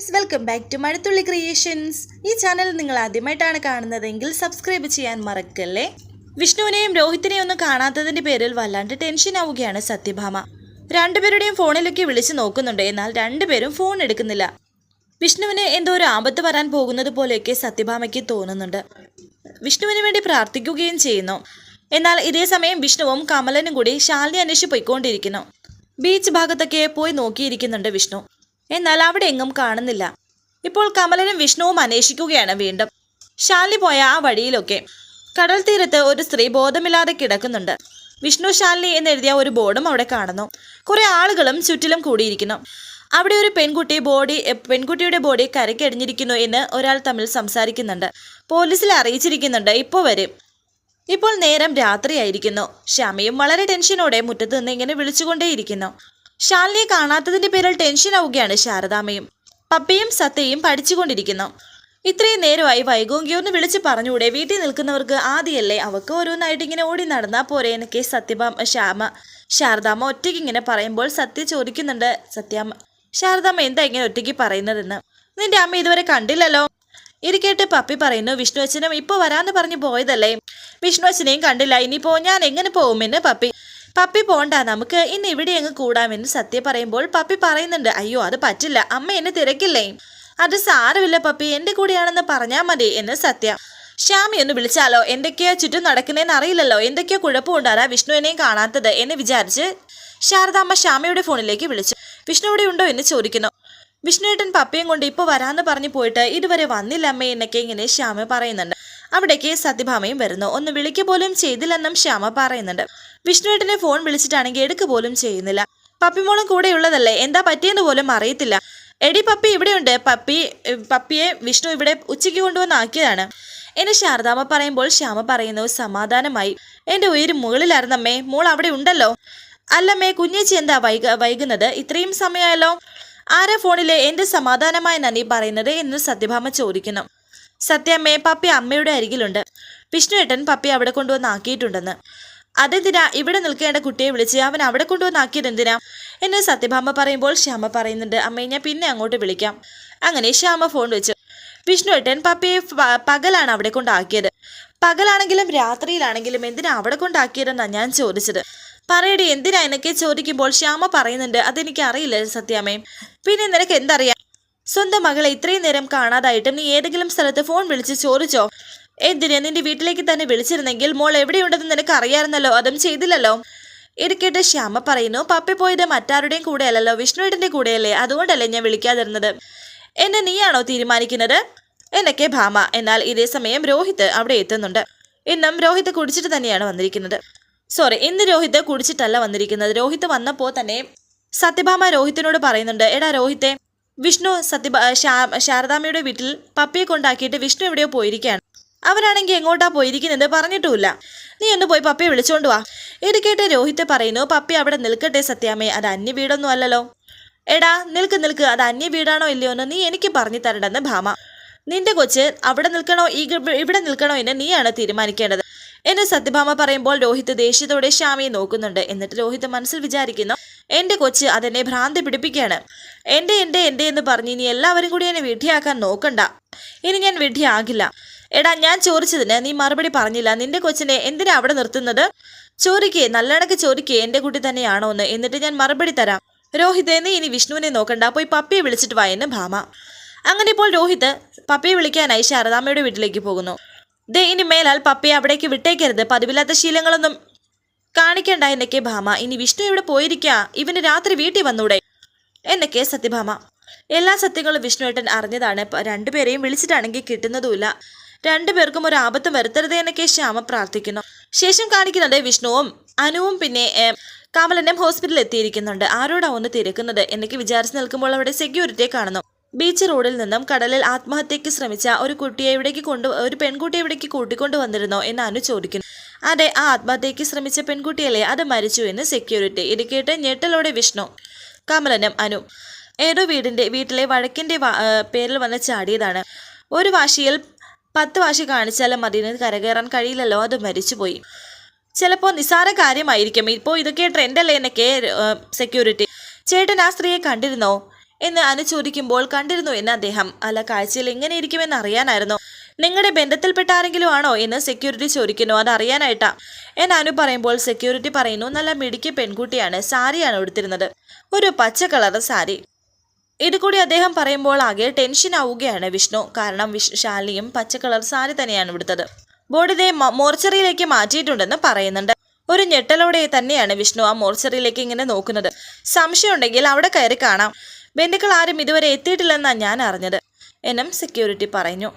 Friends welcome back to Mazhathulli creations ഈ channel നിങ്ങൾ ആദ്യമായിട്ടാണ് കാണുന്നതെങ്കിൽ സബ്സ്ക്രൈബ് ചെയ്യാൻ മറക്കല്ലേ? വിഷ്ണുവിനെയും രോഹിത്തിനെയും ഒന്നും കാണാത്തതിന്റെ പേരിൽ വല്ലാണ്ട് ടെൻഷൻ ആവുകയാണ് സത്യഭാമ. രണ്ടുപേരുടെയും ഫോണിലൊക്കെ വിളിച്ചു നോക്കുന്നുണ്ട് എന്നാൽ രണ്ടുപേരും ഫോൺ എടുക്കുന്നില്ല. വിഷ്ണുവിന് എന്തോ ഒരു ആപത്ത് വരാൻ പോകുന്നത് പോലെയൊക്കെ സത്യഭാമയ്ക്ക് തോന്നുന്നുണ്ട്. വിഷ്ണുവിന് വേണ്ടി പ്രാർത്ഥിക്കുകയും ചെയ്യുന്നു. എന്നാൽ ഇതേ സമയം വിഷ്ണുവും കമലനും കൂടി ശാലിനി അന്വേഷിച്ച് പോയിക്കൊണ്ടിരിക്കുന്നു. ബീച്ച് ഭാഗത്തൊക്കെ പോയി നോക്കിയിരിക്കുന്നുണ്ട് വിഷ്ണു. എന്നാൽ അവിടെ എങ്ങും കാണുന്നില്ല. ഇപ്പോൾ കമലനും വിഷ്ണുവും അന്വേഷിക്കുകയാണ് വീണ്ടും. ശാലിനി പോയ ആ വഴിയിലൊക്കെ കടൽ തീരത്ത് ഒരു സ്ത്രീ ബോധമില്ലാതെ കിടക്കുന്നുണ്ട്. വിഷ്ണു ശാലിനി എന്നെഴുതിയ ഒരു ബോർഡും അവിടെ കാണുന്നു. കുറെ ആളുകളും ചുറ്റിലും കൂടിയിരിക്കുന്നു. അവിടെ ഒരു പെൺകുട്ടി ബോഡി പെൺകുട്ടിയുടെ ബോഡി കരക്കടിഞ്ഞിരിക്കുന്നു എന്ന് ഒരാൾ തമ്മിൽ സംസാരിക്കുന്നുണ്ട്. പോലീസിൽ അറിയിച്ചിരിക്കുന്നുണ്ട് ഇപ്പോൾ വരെ. ഇപ്പോൾ നേരം രാത്രിയായിരിക്കുന്നു. ഷാമിയും വളരെ ടെൻഷനോടെ മുറ്റത്ത് നിന്ന് ഇങ്ങനെ വിളിച്ചുകൊണ്ടേയിരിക്കുന്നു. ശാലിനിയെ കാണാത്തതിന്റെ പേരിൽ ടെൻഷൻ ആവുകയാണ് ശാരദാമ്മയും. പപ്പയും സത്തയും പഠിച്ചുകൊണ്ടിരിക്കുന്നു. ഇത്രയും നേരമായി വൈകോങ്കി ഒന്ന് വിളിച്ച് പറഞ്ഞുകൂടെ? വീട്ടിൽ നിൽക്കുന്നവർക്ക് ആദ്യമല്ലേ അവക്ക് ഓരോന്നായിട്ട് ഇങ്ങനെ ഓടി നടന്നാ പോരെ എന്നൊക്കെ സത്യഭാമ ശ്യാമ ശാരദാമ്മ ഒറ്റയ്ക്ക് ഇങ്ങനെ പറയുമ്പോൾ സത്യ ചോദിക്കുന്നുണ്ട്. സത്യാമ്മ ശാരദാമ്മ എന്താ ഇങ്ങനെ ഒറ്റയ്ക്ക് പറയുന്നതെന്ന്? നിന്റെ അമ്മ ഇതുവരെ കണ്ടില്ലല്ലോ? ഇത് കേട്ട് പപ്പി പറയുന്നു വിഷ്ണു അച്ഛനും ഇപ്പോൾ വരാന്ന് പറഞ്ഞു പോയതല്ലേ? വിഷ്ണു അച്ഛനെയും കണ്ടില്ല. ഇനിയിപ്പോ ഞാൻ എങ്ങനെ പോകുമെന്ന് പപ്പി പപ്പി പോണ്ട നമുക്ക് ഇന്ന് ഇവിടെ അങ്ങ് കൂടാമെന്ന് സത്യ പറയുമ്പോൾ പപ്പി പറയുന്നുണ്ട് അയ്യോ അത് പറ്റില്ല അമ്മ എന്നെ തിരക്കില്ലേ? അത് സാരമില്ല പപ്പി എന്റെ കൂടെയാണെന്ന് പറഞ്ഞാൽ മതി എന്ന് സത്യ. ശ്യാമി ഒന്ന് വിളിച്ചാലോ? എന്തൊക്കെയാ ചുറ്റും നടക്കുന്നതെന്ന് അറിയില്ലല്ലോ എന്തൊക്കെയോ കുഴപ്പമുണ്ടാരാ വിഷ്ണുവിനെയും കാണാത്തത്? എന്ന് വിചാരിച്ച് ശാരദാമ്മ ശ്യാമയുടെ ഫോണിലേക്ക് വിളിച്ചു. വിഷ്ണു ഇവിടെ ഉണ്ടോ? എന്ന് ചോദിക്കുന്നു. വിഷ്ണുവേട്ടൻ പപ്പയും കൊണ്ട് ഇപ്പോൾ വരാന്ന് പറഞ്ഞു പോയിട്ട് ഇതുവരെ വന്നില്ല അമ്മ എന്നൊക്കെ ഇങ്ങനെ ശ്യാമ പറയുന്നുണ്ട്. അവിടേക്ക് സത്യഭാമയും വരുന്നു. ഒന്ന് വിളിക്കുക പോലും ചെയ്തില്ലെന്നും ശ്യാമ പറയുന്നുണ്ട്. വിഷ്ണുവേട്ടനെ ഫോൺ വിളിച്ചിട്ടാണെങ്കിൽ എടുക്ക് പോലും ചെയ്യുന്നില്ല. പപ്പിമോളും കൂടെയുള്ളതല്ലേ? എന്താ പറ്റിയെന്ന് പോലും അറിയത്തില്ല. എടി പപ്പി ഇവിടെയുണ്ട്. പപ്പി പപ്പിയെ വിഷ്ണു ഇവിടെ ഉച്ചയ്ക്ക് കൊണ്ടുവന്ന് ആക്കിയതാണ്. എന്നെ ശാരദാമ്മ പറയുമ്പോൾ ശ്യാമ പറയുന്നു സമാധാനമായി. എന്റെ ഉയര് മുകളിലായിരുന്നമ്മേ മോൾ അവിടെ ഉണ്ടല്ലോ. അല്ലമ്മേ കുഞ്ഞേച്ചി എന്താ വൈക വൈകുന്നത്? ഇത്രയും സമയമായല്ലോ. ആരാ ഫോണിലെ എന്റെ സമാധാനമായ നന്ദി പറയുന്നത് എന്ന് സത്യഭാമ ചോദിക്കുന്നു. സത്യമ്മേ പപ്പി അമ്മയുടെ അരികിലുണ്ട്. വിഷ്ണുവേട്ടൻ പപ്പി അവിടെ കൊണ്ടുവന്ന് ആക്കിയിട്ടുണ്ടെന്ന്. അതെന്തിനാ ഇവിടെ നിൽക്കേണ്ട കുട്ടിയെ വിളിച്ച് അവൻ അവിടെ കൊണ്ടുവന്നാക്കിയത് എന്തിനാ? എന്ന് സത്യഭാമ പറയുമ്പോൾ ശ്യാമ പറയുന്നുണ്ട് അമ്മയെ ഞാൻ പിന്നെ അങ്ങോട്ട് വിളിക്കാം. അങ്ങനെ ശ്യാമ ഫോൺ വെച്ചു. വിഷ്ണുവേട്ടൻ പപ്പയെ പകലാണ് അവിടെ കൊണ്ടാക്കിയത്. പകലാണെങ്കിലും രാത്രിയിലാണെങ്കിലും എന്തിനാ അവിടെ കൊണ്ടാക്കിയതെന്നാണ് ഞാൻ ചോദിച്ചത്. പറയടി എന്തിനാ എന്നൊക്കെ ചോദിക്കുമ്പോൾ ശ്യാമ പറയുന്നുണ്ട് അതെനിക്ക് അറിയില്ല സത്യാമ്മേ. പിന്നെ നിനക്ക് എന്തറിയാം? സ്വന്തം മകളെ ഇത്രയും നേരം കാണാതായിട്ടും നീ ഏതെങ്കിലും സ്ഥലത്ത് ഫോൺ വിളിച്ച് ചോദിച്ചോ? എന്തിന്? നിന്റെ വീട്ടിലേക്ക് തന്നെ വിളിച്ചിരുന്നെങ്കിൽ മോൾ എവിടെയുണ്ടെന്ന് നിനക്ക് അറിയാമായിരുന്നല്ലോ അതും ചെയ്തില്ലല്ലോ. ഇത് ശ്യാമ പറയുന്നു പപ്പി പോയത് മറ്റാരുടെയും കൂടെയല്ലല്ലോ. വിഷ്ണുവേട്ടന്റെ കൂടെയല്ലേ? അതുകൊണ്ടല്ലേ ഞാൻ വിളിക്കാതിരുന്നത്. എന്നെ നീയാണോ തീരുമാനിക്കുന്നത്? എന്നൊക്കെ ഭാമ. എന്നാൽ ഇതേ സമയം രോഹിത് അവിടെ എത്തുന്നുണ്ട്. ഇന്നും രോഹിത് കുടിച്ചിട്ട് തന്നെയാണ് വന്നിരിക്കുന്നത്. സോറി ഇന്ന് രോഹിത് കുടിച്ചിട്ടല്ല വന്നിരിക്കുന്നത്. രോഹിത് വന്നപ്പോൾ തന്നെ സത്യഭാമ രോഹിത്തിനോട് പറയുന്നുണ്ട് എടാ രോഹിത്തെ വിഷ്ണു സത്യഭ ശാ- ശാരദാമ്മയുടെ വീട്ടിൽ പപ്പിയെ കൊണ്ടാക്കിയിട്ട് വിഷ്ണു എവിടെയോ പോയിരിക്കുകയാണ്. അവരാണെങ്കിൽ എങ്ങോട്ടാ പോയിരിക്കുന്നത്? പറഞ്ഞിട്ടുമില്ല. നീ ഒന്ന് പോയി പപ്പയെ വിളിച്ചോണ്ട് വാ. ഇത് കേട്ട് രോഹിത്തെ പറയുന്നു പപ്പി അവിടെ നിൽക്കട്ടെ സത്യാമ്മേ അത് അന്യ വീടൊന്നും അല്ലല്ലോ. എടാ നിൽക്ക് നിൽക്ക് അത് അന്യ വീടാണോ ഇല്ലയോ എന്ന് നീ എനിക്ക് പറഞ്ഞു തരണ്ടെന്ന് ഭാമ. നിന്റെ കൊച്ച് അവിടെ നിൽക്കണോ ഈ ഇവിടെ നിൽക്കണോ എന്ന് നീയാണ് തീരുമാനിക്കേണ്ടത്. എന്നെ സത്യഭാമ പറയുമ്പോൾ രോഹിത് ദേഷ്യത്തോടെ ശ്യാമിയെ നോക്കുന്നുണ്ട്. എന്നിട്ട് രോഹിത് മനസ്സിൽ വിചാരിക്കുന്നു എന്റെ കൊച്ച് അതെന്നെ ഭ്രാന്തി പിടിപ്പിക്കുകയാണ്. എന്റെ എന്റെ എന്റെ എന്ന് പറഞ്ഞ് ഇനി എല്ലാവരും കൂടി എന്നെ വിഡ്ഢിയാക്കാൻ നോക്കണ്ട. ഇനി ഞാൻ വിഡ്ഢിയാകില്ല. എടാ ഞാൻ ചോദിച്ചതിന് നീ മറുപടി പറഞ്ഞില്ല. നിന്റെ കൊച്ചിനെ എന്തിനാ അവിടെ നിർത്തുന്നത്? ചോദിക്കേ നല്ലണക്ക് ചോദിക്കേ എന്റെ കുട്ടി തന്നെയാണോ എന്ന്. എന്നിട്ട് ഞാൻ മറുപടി തരാം. രോഹിത് നീ ഇനി വിഷ്ണുവിനെ നോക്കണ്ട. പോയി പപ്പിയെ വിളിച്ചിട്ട് വാ എന്ന് ഭാമ. അങ്ങനെ ഇപ്പോൾ രോഹിത് പപ്പിയെ വിളിക്കാനായി ശാരദാമ്മയുടെ വീട്ടിലേക്ക് പോകുന്നു. ദേ ഇനി മേലാൽ പപ്പിയെ അവിടേക്ക് വിട്ടേക്കരുത്. പതിവില്ലാത്ത ശീലങ്ങളൊന്നും കാണിക്കണ്ട എന്നൊക്കെ ഭാമ. ഇനി വിഷ്ണു എവിടെ പോയിരിക്കാ? ഇവന് രാത്രി വീട്ടിൽ വന്നൂടെ? എന്നൊക്കെ സത്യഭാമ. എല്ലാ സത്യങ്ങളും വിഷ്ണുവേട്ടൻ അറിഞ്ഞതാണ്. രണ്ടുപേരെയും വിളിച്ചിട്ടാണെങ്കിൽ കിട്ടുന്നതുമില്ല. രണ്ടുപേർക്കും ഒരു ആപത്തും വരുത്തരുത് എന്നൊക്കെ ശ്യാമ പ്രാർത്ഥിക്കുന്നു. ശേഷം കാണിക്കുന്നത് വിഷ്ണുവും അനുവും പിന്നെ കമലനും ഹോസ്പിറ്റലിൽ എത്തിയിരിക്കുന്നുണ്ട്. ആരോടാ ഒന്ന് തിരക്കുന്നത് എന്നൊക്കെ വിചാരിച്ച് നിൽക്കുമ്പോൾ അവിടെ സെക്യൂരിറ്റിയെ കാണുന്നു. ബീച്ച് റോഡിൽ നിന്നും കടലിൽ ആത്മഹത്യക്ക് ശ്രമിച്ച ഒരു കുട്ടിയെ ഇവിടേക്ക് കൊണ്ട് ഒരു പെൺകുട്ടിയെ ഇവിടേക്ക് കൂട്ടിക്കൊണ്ടു വന്നിരുന്നോ എന്ന് അനു ചോദിക്കുന്നു. അതെ ആ ആത്മഹത്യക്ക് ശ്രമിച്ച പെൺകുട്ടിയല്ലേ? അത് മരിച്ചു എന്ന് സെക്യൂരിറ്റി ഇത് കേട്ട് ഞെട്ടലോടെ വിഷ്ണു കമലനും അനു. ഏതോ വീടിന്റെ വീട്ടിലെ വഴക്കിന്റെ പേരിൽ വന്ന് ചാടിയതാണ്. ഒരു വാശിയിൽ പത്ത് വാശി കാണിച്ചാലും അതിന് കരകയറാൻ കഴിയില്ലല്ലോ. അത് മരിച്ചുപോയി. ചിലപ്പോൾ നിസാര കാര്യമായിരിക്കും. ഇപ്പോൾ ഇതൊക്കെ ട്രെൻഡല്ലേ എന്നൊക്കെ സെക്യൂരിറ്റി ചേട്ടൻ ആ സ്ത്രീയെ കണ്ടിരുന്നോ എന്ന് അനു ചോദിക്കുമ്പോൾ കണ്ടിരുന്നു എന്ന് അദ്ദേഹം. അല്ല കാഴ്ചയിൽ എങ്ങനെ ഇരിക്കുമെന്ന് അറിയാനായിരുന്നു. നിങ്ങളുടെ ബന്ധത്തിൽപ്പെട്ട ആരെങ്കിലും ആണോ എന്ന് സെക്യൂരിറ്റി ചോദിക്കുന്നു. അത് അറിയാനായിട്ടാ. എന്ന് അനു പറയുമ്പോൾ സെക്യൂരിറ്റി പറയുന്നു നല്ല മിടുക്കി പെൺകുട്ടിയാണ്. സാരിയാണ് ഉടുത്തിരുന്നത്. ഒരു പച്ച കളർ സാരി. ഇത് കൂടി അദ്ദേഹം പറയുമ്പോൾ ആകെ ടെൻഷൻ ആവുകയാണ് വിഷ്ണു. കാരണം വിഷ് ശാലിനിയും പച്ച കളർ സാരി തന്നെയാണ് എടുത്തത് ബോഡിതെ മോർച്ചറിയിലേക്ക് മാറ്റിയിട്ടുണ്ടെന്ന് പറയുന്നുണ്ട്. ഒരു ഞെട്ടലോടെ തന്നെയാണ് വിഷ്ണു ആ മോർച്ചറിയിലേക്ക് ഇങ്ങനെ നോക്കുന്നത്. സംശയമുണ്ടെങ്കിൽ അവിടെ കയറി കാണാം. ബന്ധുക്കൾ ആരും ഇതുവരെ എത്തിയിട്ടില്ലെന്നാണ് ഞാൻ അറിഞ്ഞത്. എന്നും സെക്യൂരിറ്റി പറഞ്ഞു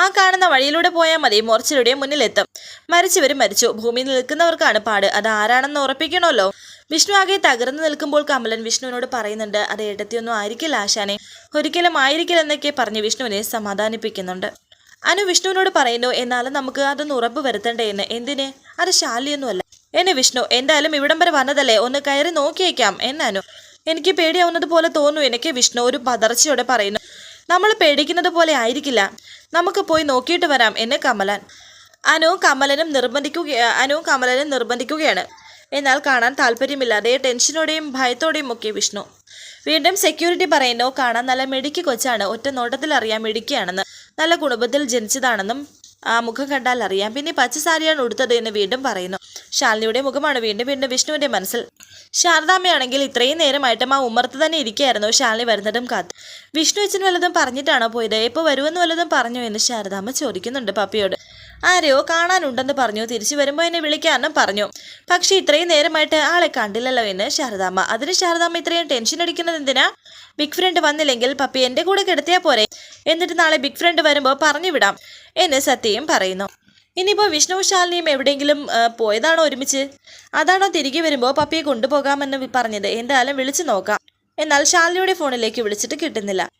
ആ കാണുന്ന വഴിയിലൂടെ പോയാൽ മതി. മോർച്ചറിയുടെ മുന്നിലെത്തും. മരിച്ചവർ മരിച്ചു. ഭൂമിയിൽ നിൽക്കുന്നവർക്കാണ് പാട്. അത് ആരാണെന്ന് ഉറപ്പിക്കണമല്ലോ. വിഷ്ണു ആകെ തകർന്നു നിൽക്കുമ്പോൾ കമലൻ വിഷ്ണുവിനോട് പറയുന്നുണ്ട് അത് ഏട്ടത്തിയൊന്നും ആയിരിക്കില്ല ആശാനെ. ഒരിക്കലും ആയിരിക്കില്ല എന്നൊക്കെ പറഞ്ഞ് വിഷ്ണുവിനെ സമാധാനിപ്പിക്കുന്നുണ്ട്. അനു വിഷ്ണുവിനോട് പറയുന്നു എന്നാലും നമുക്ക് അതൊന്ന് ഉറപ്പ് വരുത്തണ്ടേ എന്ന്. എന്തിന്? അത് ശാലിയൊന്നുമല്ല. എന്നെ വിഷ്ണു എന്തായാലും ഇവിടം വരെ വന്നതല്ലേ? ഒന്ന് കയറി നോക്കിയേക്കാം. എന്നനു എനിക്ക് പേടിയാവുന്നത് പോലെ തോന്നുന്നു എനിക്ക് വിഷ്ണു ഒരു പതർച്ചയോടെ പറയുന്നു. നമ്മൾ പേടിക്കുന്നത് പോലെ ആയിരിക്കില്ല. നമുക്ക് പോയി നോക്കിയിട്ട് വരാം. എന്ന് കമലൻ. അനു കമലനും നിർബന്ധിക്കുക അനു കമലനും നിർബന്ധിക്കുകയാണ്. എന്നാൽ കാണാൻ താല്പര്യമില്ലാതെ ടെൻഷനോടെയും ഭയത്തോടെയും ഒക്കെ വിഷ്ണു. വീണ്ടും സെക്യൂരിറ്റി പറയുന്നു കാണാൻ നല്ല മിടുക്കി കൊച്ചാണ്. ഒറ്റ നോട്ടത്തിൽ അറിയാം മിടുക്കിയാണെന്ന്. നല്ല കുടുംബത്തിൽ ജനിച്ചതാണെന്നും ആ മുഖം കണ്ടാൽ അറിയാം. പിന്നെ പച്ച സാരിയാണ് ഉടുത്തത് എന്ന് വീണ്ടും പറയുന്നു. ശാലിനിയുടെ മുഖമാണ് വീണ്ടും വീണ്ടും വിഷ്ണുവിന്റെ മനസ്സിൽ. ശാരദാമ്മയാണെങ്കിൽ ഇത്രയും നേരമായിട്ടും ആ ഉമ്മർത്ത് തന്നെ ഇരിക്കുകയായിരുന്നു. ശാലിനി വരുന്നതും കാത്ത്. വിഷ്ണു അച്ഛൻ വല്ലതും പറഞ്ഞിട്ടാണോ പോയത്? എപ്പോൾ വരുമെന്ന് വല്ലതും പറഞ്ഞു എന്ന് ശാരദാമ്മ ചോദിക്കുന്നുണ്ട് പപ്പിയോട്. ആരെയോ കാണാനുണ്ടെന്ന് പറഞ്ഞു. തിരിച്ചു വരുമ്പോൾ എന്നെ വിളിക്കാനും പറഞ്ഞു. പക്ഷേ ഇത്രയും നേരമായിട്ട് ആളെ കണ്ടില്ലല്ലോ എന്ന് ശാരദാമ്മ. അതിന് ശാരദാമ്മ ഇത്രയും ടെൻഷൻ അടിക്കുന്നത് എന്തിനാ? ബിഗ് ഫ്രണ്ട് വന്നില്ലെങ്കിൽ പപ്പി എന്റെ കൂടെ കിടത്തിയാൽ പോരെ? എന്നിട്ട് നാളെ ബിഗ് ഫ്രണ്ട് വരുമ്പോൾ പറഞ്ഞു വിടാം എന്ന് സത്യയും പറയുന്നു. ഇനിയിപ്പോൾ വിഷ്ണു ശാലിനിയും എവിടെയെങ്കിലും പോയതാണോ ഒരുമിച്ച്? അതാണോ തിരികെ വരുമ്പോൾ പപ്പിയെ കൊണ്ടുപോകാമെന്ന് പറഞ്ഞത്? എന്തായാലും വിളിച്ചു നോക്കാം. എന്നാൽ ശാലിനിയുടെ ഫോണിലേക്ക് വിളിച്ചിട്ട് കിട്ടുന്നില്ല.